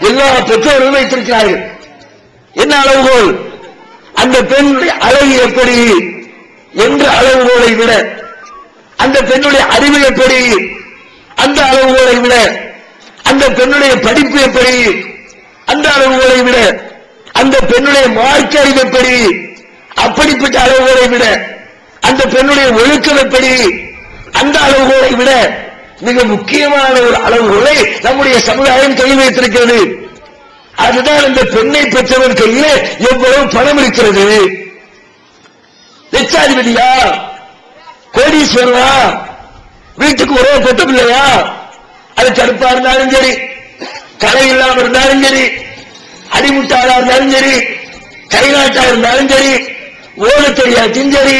எல்லா பெற்றோர்களும் வைத்திருக்கிறார்கள். என்ன அளவுகோல்? அந்த பெண்ணுடைய அழகு எப்படி? என்ற அளவுகோலை விட அந்த பெண்ணுடைய அறிவு எப்படி? அந்த அளவுகோலை விட அந்த பெண்ணுடைய படிப்பு எப்படி? அந்த அளவுகோலை விட அந்த பெண்ணுடைய மார்க்க அறிவு எப்படி? அப்படிப்பட்ட அளவுகோலை விட அந்த பெண்ணுடைய ஒழுக்கம் எப்படி? அந்த அளவுகோலை விட மிக முக்கியமான ஒரு அளவுகளை நம்முடைய சமுதாயம் கையில் வைத்திருக்கிறது. அதுதான் இந்த பெண்ணை பெற்றவர் கையில் எவ்வளவு பணம் இருக்கிறது? லட்சாதிபதியா? கோடீஸ்வரனா? வீட்டுக்கு ஒரே பொட்ட பிள்ளையா அது கருப்பா இருந்தாலும் சரி கலை இல்லாம இருந்தாலும் சரி அடிமுட்டாளா இருந்தாலும் சரி கைநாட்டா இருந்தாலும் சரி ஓட தெரியாட்டியும் சரி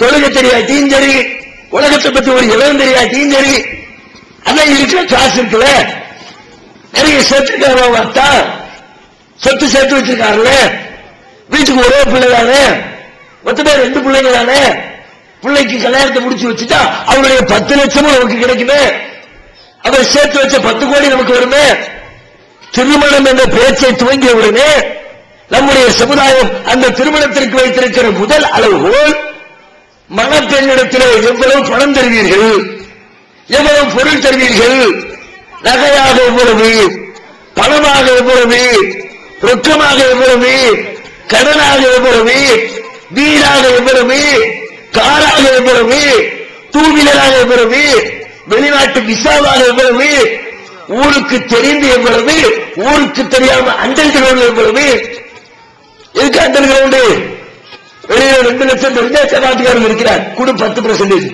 தொழுக தெரியாட்டியும் சரி உலகத்தை பற்றி ஒரு இளம் தெரியாட்டியும் சரி அதான் இருக்கிற காசு இருக்குல்ல? நிறைய சேர்த்துக்கார வார்த்தா சொத்து சேர்த்து வச்சிருக்காருல்ல? வீட்டுக்கு ஒரே பிள்ளை தானே மொத்தமே ரெண்டு பிள்ளைங்க தானே பிள்ளைக்கு கல்யாணத்தை முடிச்சு வச்சுட்டா அவருடைய பத்து லட்சமும் நமக்கு கிடைக்குமே. அவர் சேர்த்து வச்ச பத்து கோடி நமக்கு வருமே. திருமணம் என்ற பேச்சை துவங்கிய உடனே நம்முடைய சமுதாயம் அந்த திருமணத்திற்கு வைத்திருக்கிற முதல் அளவுகோல் மணப்பெண்ணிடத்திலே எவ்வளவு பணம் தருவீர்கள்? எவ்வளவு பொருள் தருவீர்கள்? நகையாக எவ்வளவு? பணமாக எவ்வளவு? ரொக்கமாக எவ்வளவு? கடனாக எவ்வளவு? வீடாக எவ்வளவு? காராக எவ்வளவு? டூ வீலராக எவ்வளவு? வெளிநாட்டு விசாவாக எவ்வளவு? ஊருக்கு தெரிந்து எவ்வளவு? ஊருக்கு தெரியாம அண்டல் கிரவுண்ட் எவ்வளவு? எதுக்கு அண்டல் கிரவுண்டு வெளியில ரெண்டு லட்சம் தெரிஞ்சா நாட்டுக்காரங்க இருக்கிறார். கூட பத்து பெர்சன்டேஜ்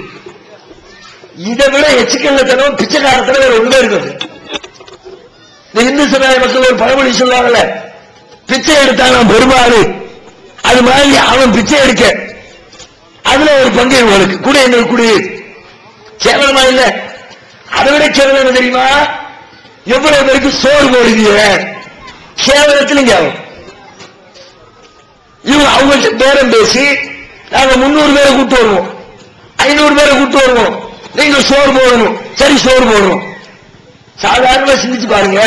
இதை விட எச்சுக்கல்லத்தனம் பிச்சைக்காரத்தனம் வேற ஒண்ணுமே இருக்குது. இந்த இந்து சமுதாய மக்கள் ஒரு பழமொழி சொல்லுவாங்கல்ல பிச்சை எடுத்தாலும் பெருமாறு அது மாதிரி அவன் பிச்சை எடுக்க. அதுல ஒரு பங்கு இவங்களுக்கு குடி எங்களுக்கு குடி கேவலமா இல்ல. அதை விட கேவலம் என்ன தெரியுமா? எவ்வளவு பேருக்கு சோறு போடுவீங்க கேவலத்திலும் கேவலம். இவங்க அவங்கள்ட்ட பேரம் பேசி நாங்க முன்னூறு பேரை கூட்டு வருவோம். ஐநூறு பேரை கூட்டு வருவோம். நீங்க சோறு போடணும். சரி சோறு போடணும். சாதாரணமா சிந்திச்சு பாருங்க.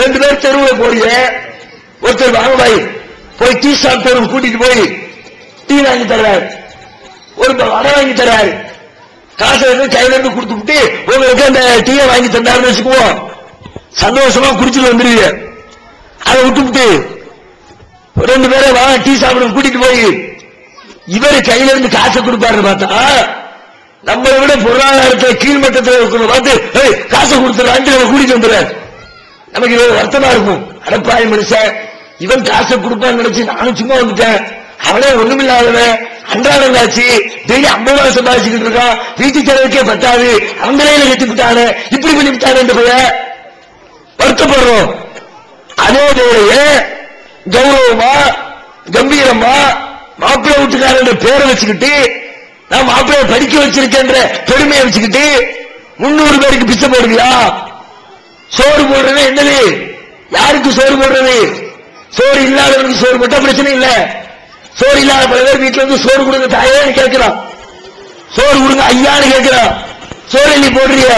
ரெண்டு பேர் தெருவில் போறீங்க ஒருத்தர் வாங்க பாய் போய் டீ சாப்பிட்டு கூட்டிட்டு போய் டீ வாங்கி தர்றாரு. ஒரு வடை வாங்கி தர்றாரு. காசை எடுத்து கையில இருந்து கொடுத்து விட்டு உங்களுக்கு அந்த டீயை வாங்கி தந்தாருன்னு வச்சுக்குவோம். சந்தோஷமா குடிச்சிட்டு வந்துருவீங்க. அதை விட்டுவிட்டு ரெண்டு பேரை வா டீ சாப்பிட கூட்டிட்டு போய். இவரு கையில இருந்து காசை கொடுப்பாருன்னு பார்த்தா நம்மளை விட பொருளாதாரத்தை கீழ்மட்டத்தில் இருக்கணும் பார்த்து "ஏய், காசை கொடுத்துறான்ட்டு இவரை கூட்டிட்டு வந்துடுறாரு நமக்கு இது வருத்தமா இருக்கும். அடப்பாய் மனுஷன் இவன் காசை கொடுப்பான்னு நினைச்சு நானும் சும்மா வந்துட்டேன். அவனே ஒண்ணுமில்லாதவன். அன்றாடம் ஆச்சு. டெய்லி ஐம்பது ரூபாய் சம்பாதிச்சுக்கிட்டு இருக்கான். வீட்டு செலவுக்கே பத்தாது. அவன் கட்டி விட்டானே. இப்படி பண்ணி விட்டானே இந்த பையன். வருத்தப்படுறோம். அதே வேளையே கௌரவமா கம்பீரமா மாப்பிள்ளை வீட்டுக்காரன் பேரை வச்சுக்கிட்டு நான் மாப்பிள்ளைய படிக்க வச்சிருக்கேன்ற பெருமையை வச்சுக்கிட்டு முன்னூறு பேருக்கு பிச்சை போடுவியா? சோறு போடுறது என்னது? யாருக்கு சோறு போடுறது? சோறு இல்லாதவனுக்கு சோறு போட்டா பிரச்சனை இல்ல. சோறு இல்லாத பல பேர் வீட்டுல வந்து சோறு கொடுங்க தாயேன்னு கேட்கிறான். சோறு கொடுங்க ஐயான்னு கேட்கிறான். சோறு நீ போடுறிய?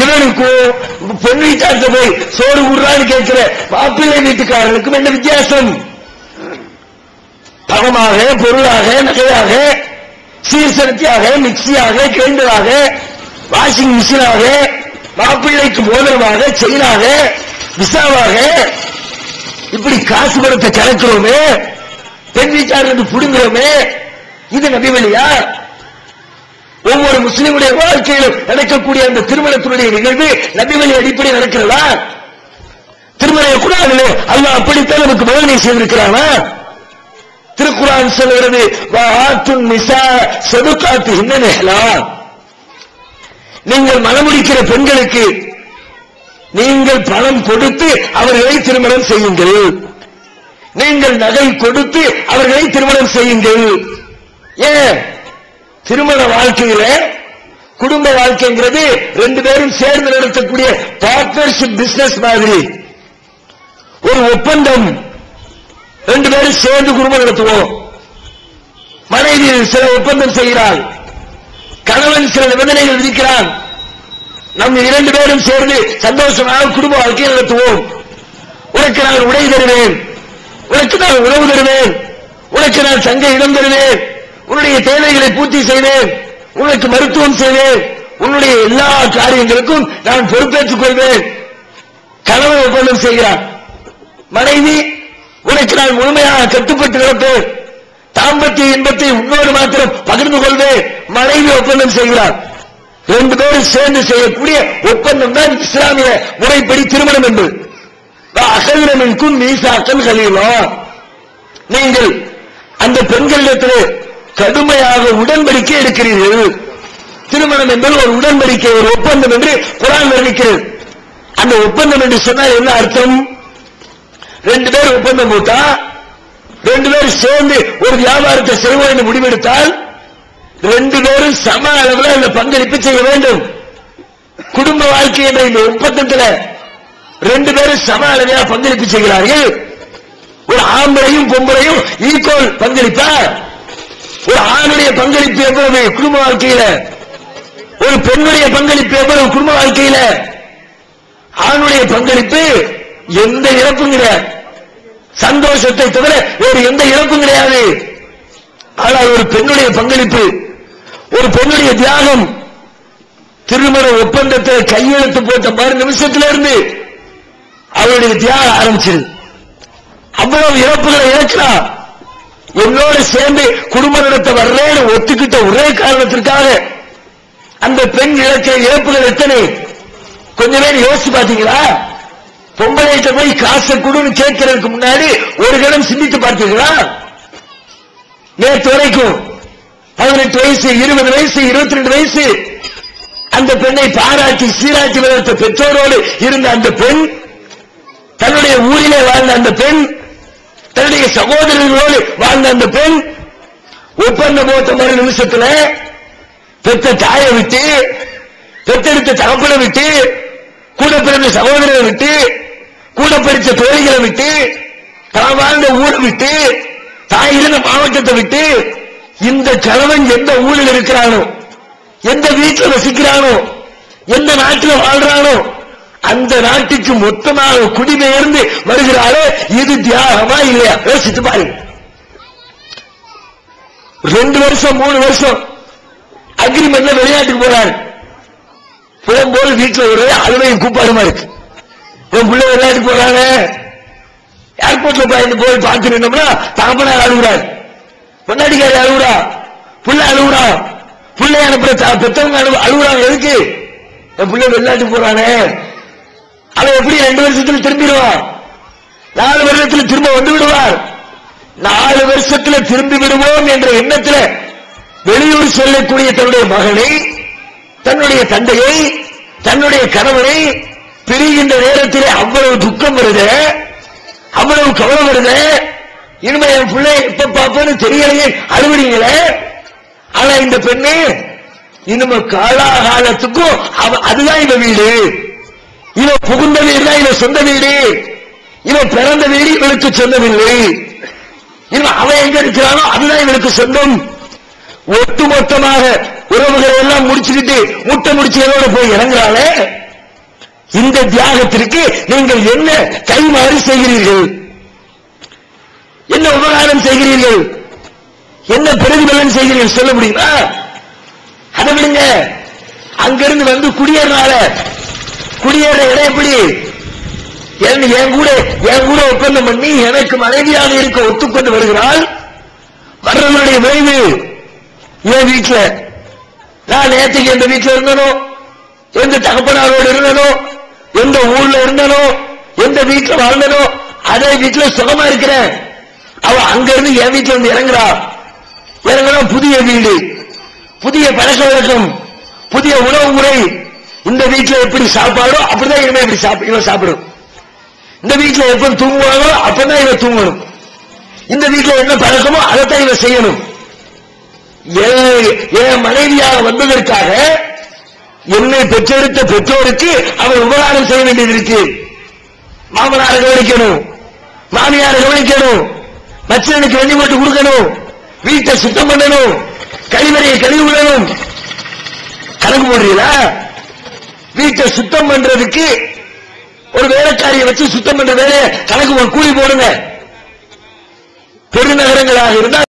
இவனுக்கும் பெண் வீட்டார்ட்ட போய் சோறு விடுறான்னு கேட்கிற மாப்பிள்ளை வீட்டுக்காரனுக்கும் என்ன வித்தியாசம்? பணமாக பொருளாக நகையாக சீர்சனத்தியாக மிக்சியாக கிரைண்டராக வாஷிங் மிஷினாக மாப்பிள்ளைக்கு மோதிரமாக செயினாக விசாவாக இப்படி காசு பணத்தை கலக்கிறோமே பெண் வீட்டாளர்கள் புடுங்குறோமே இது நபிவழியா? ஒவ்வொரு முஸ்லிமுடைய வாழ்க்கையிலும் நடக்கக்கூடிய அந்த திருமணத்தினுடைய நிகழ்வு நபிவழி அடிப்படையில் நடக்கிறதா? திருமண குரானிலே அல்ல அப்படித்தான் நமக்கு போதனை செய்திருக்கிறானா? திருக்குறான் சொல்கிறது வாத்துன் செதுக்காத்து நீங்கள் மனமுடிக்கிற பெண்களுக்கு நீங்கள் பணம் கொடுத்து அவர்களை திருமணம் செய்யுங்கள். நீங்கள் நகை கொடுத்து அவர்களை திருமணம் செய்யுங்கள். ஏன்? திருமண வாழ்க்கையில குடும்ப வாழ்க்கைங்கிறது ரெண்டு பேரும் சேர்ந்து நடத்தக்கூடிய பார்ட்னர்ஷிப் பிசினஸ் மாதிரி. ஒரு ஒப்பந்தம் ரெண்டு பேரும் சேர்ந்து குடும்பம் நடத்துவோம். மனைவி சில ஒப்பந்தம் செய்கிறாள். கணவன் சில நிபந்தனைகள் விதிக்கிறான். நம்ம இரண்டு பேரும் சேர்ந்து சந்தோஷமாக குடும்ப வாழ்க்கையை நடத்துவோம். உனக்கு நான் உடை தருவேன். உனக்கு நான் உணவு தருவேன். உனக்கு நான் சங்க இடம் தருவேன். உன்னுடைய தேவைகளை பூர்த்தி செய்வேன். உனக்கு மருத்துவம் செய்வேன். உன்னுடைய எல்லா காரியங்களுக்கும் நான் பொறுப்பேற்றுக் கொள்வேன். கணவன் ஒப்பந்தம் செய்கிறார். மனைவி உனக்கு நான் முழுமையாக கட்டுப்பட்டு கிடப்பேன் தாம்பத்திய இன்பத்தை உன்னோடு மாத்திரம் பகிர்ந்து கொள்வேன். மனைவி ஒப்பந்தம் செய்கிறார். ரெண்டு பேரும் சேர்ந்து செய்யக்கூடிய ஒப்பந்தம் தான் இஸ்லாமிய முறைப்படி திருமணம் என்பது அகவிரமின்கும் மீசாக்கள் கலீலா. நீங்கள் அந்த பெண்களிடத்தில் கடுமையாக உடன்படிக்கை எடுக்கிறீர்கள். திருமணம் என்பது ஒரு உடன்படிக்கை ஒரு ஒப்பந்தம் என்று குரான் வர்ணிக்கிறது. அந்த ஒப்பந்தம் என்று சொன்னால் என்ன அர்த்தம்? ரெண்டு பேர் ஒப்பந்தம் போட்டா ரெண்டு பேரும் சேர்ந்து ஒரு வியாபாரத்தை செய்வோம் என்று முடிவெடுத்தால் ரெண்டு பேரும் சம அளவில் அந்த பங்களிப்பு செய்ய வேண்டும். குடும்ப வாழ்க்கை என்ற இந்த ஒப்பந்தத்தில் ரெண்டு பேரும் சம அளவையா பங்களிப்பு செய்கிறார்கள். ஒரு ஆம்பளையும் பொம்பளையும் ஈக்குவல் பங்களிப்பா? ஒரு ஆணுடைய பங்களிப்பு எவ்வளவு குடும்ப வாழ்க்கையில? ஒரு பெண்ணுடைய பங்களிப்பு எவ்வளவு குடும்ப வாழ்க்கையில? ஆணுடைய பங்களிப்பு எந்த இழப்பும் கிடையாது. சந்தோஷத்தை தவிர வேறு எந்த இழப்பும் கிடையாது. ஆனால் ஒரு பெண்ணுடைய பங்களிப்பு ஒரு பெண்ணுடைய தியாகம் திருமண ஒப்பந்தத்தை கையெழுத்து போட்ட மறு நிமிஷத்துல இருந்து அவருடைய தியாகம் ஆரம்பிச்சது. அவ்வளவு இழப்புகளை இழக்கலாம். என்னோட சேர்ந்து குடும்ப நடத்த வர்றேன்னு ஒத்துக்கிட்ட ஒரே காரணத்திற்காக அந்த பெண் இழக்க இழப்புகள் எத்தனை? கொஞ்ச பேர் யோசிச்சு பாத்தீங்களா பொம்பளைகிட்ட போய் காசை கொடுன்னு கேட்கறதுக்கு முன்னாடி ஒரு கணம் சிந்தித்து பார்த்தீங்களா நேற்று வரைக்கும் பதினெட்டு வயசு இருபது வயசு இருபத்தி ரெண்டு வயசு. அந்த பெண்ணை பாராட்டி சீராட்டி வளர்த்த பெற்றோரோடு இருந்த அந்த பெண் தன்னுடைய ஊரிலே வாழ்ந்த அந்த பெண் தன்னுடைய சகோதரர்களோடு வாழ்ந்த அந்த பெண் ஒப்பந்த போட்ட மறு நிமிஷத்துல பெத்த தாயை விட்டு பெத்தெடுத்த தகப்பனை விட்டு கூட பிறந்த சகோதரரை விட்டு கூட படித்த தோழிகளை விட்டு தான் வாழ்ந்த ஊரை விட்டு தாய் இருந்த மாவட்டத்தை விட்டு இந்த கணவன் எந்த ஊரில் இருக்கிறானோ எந்த வீட்டில் வசிக்கிறானோ எந்த நாட்டில் வாழ்றானோ அந்த நாட்டுக்கு மொத்தமாக குடிபெயர்ந்து வருகிறாரோ இது தியாகமா இல்லையா? யோசித்து பாருங்க ரெண்டு வருஷம் மூணு வருஷம் அக்ரிமெண்ட்ல வெளிநாட்டுக்கு போறாரு. போகும்போது வீட்டுல ஒரு அலுவலகம் கூப்பாடுமா இருக்கு. உன் பிள்ளை வெளிநாட்டுக்கு போறாங்க ஏர்போர்ட்ல போய் போய் பார்த்து நின்னோம்னா தகப்பனார் அழுகுறாரு. பொன்னாடிக்காரி அழுகுறா. புள்ள அழுகுறா. பிள்ளை அனுப்புற த- பெத்தவங்க அழு- அழுகுறாங்க எதுக்கு? என் பிள்ளை வெளிநாட்டுக்கு போறானே. அவன் எப்படி ரெண்டு வருஷத்துல திரும்பிடுவான்? நாலு வருஷத்துல திரும்ப வந்து விடுவார். நாலு வருஷத்துல திரும்பி விடுவோம் என்ற எண்ணத்துல வெளியூர் செல்லக்கூடிய தன்னுடைய மகனை தன்னுடைய தந்தையை தன்னுடைய கணவனை பிரிகின்ற நேரத்திலே அவ்வளவு துக்கம் வருது அவ்வளவு கவலை வருது. இனிமே என் பிள்ளை எப்ப பார்ப்பேன்னு தெரியலையே அழுகுறீங்களே? ஆனா இந்த பெண்ணு இனிமே காலாகாலத்துக்கும் அதுதான் இவ வீடு. இவ புகுந்த வீடு தான் இவ சொந்த வீடு. இவ பிறந்த வீடு இவளுக்கு சொந்தமில்லை. இவன் அவன் எங்க இருக்கிறானோ அதுதான் இவனுக்கு சொந்தம். ஒட்டுமொத்தமாக உறவுகளை எல்லாம் முடிச்சுக்கிட்டு முட்டை முடிச்சதோட போய் இறங்குறாளே. இந்த தியாகத்திற்கு நீங்கள் என்ன கைமாறி செய்கிறீர்கள்? என்ன உபகாரம் செய்கிறீர்கள்? என்ன பிரதிபலன் செய்கிறீர்கள்? சொல்ல முடியுமா? அதை விடுங்க. அங்கிருந்து வந்து குடியேறினால குடியேற இடம் எப்படி? என் என் கூட என் கூட ஒப்பந்தம் பண்ணி எனக்கு மனைவியாக இருக்க ஒத்துக்கொண்டு வருகிறாள். வர்றவனுடைய விளைவு என் வீட்டில். நான் நேற்றுக்கு எந்த வீட்டில் இருந்தனோ எந்த தகப்பனாரோடு இருந்தனோ எந்த ஊர்ல இருந்தனோ எந்த வீட்டுல வாழ்ந்தனோ அதே வீட்டுல சுகமா இருக்கிறேன். அவ அங்க இருந்து என் வீட்டுல வந்து இறங்குறா. இறங்குறா புதிய வீடு புதிய பழக்க வழக்கம் புதிய உணவு முறை. இந்த வீட்டுல எப்படி சாப்பாடோ அப்படிதான் இனிமே இப்படி சாப்பிட இவன் சாப்பிடும். இந்த வீட்டுல எப்ப தூங்குவாங்களோ அப்பதான் இவன் தூங்கணும். இந்த வீட்டுல என்ன பழக்கமோ அதைத்தான் இவன் செய்யணும். என் மனைவியாக வந்ததற்காக என்னை பெற்றெடுத்த பெற்றோருக்கு அவர் உபகாரம் செய்ய வேண்டியது இருக்கு. மாமனாரை கவனிக்கணும். மாமியாரை கவனிக்கணும். மச்சனுக்கு வெண்ணி போட்டு கொடுக்கணும். வீட்டை சுத்தம் பண்ணணும். கழிவறையை கழுவி விடணும். கணக்கு போடுறீங்களா? வீட்டை சுத்தம் பண்றதுக்கு ஒரு வேலைக்காரியை வச்சு சுத்தம் பண்ற வேலையை கணக்கு ஒரு கூலி போடுங்க. பெருநகரங்களாக இருந்தால்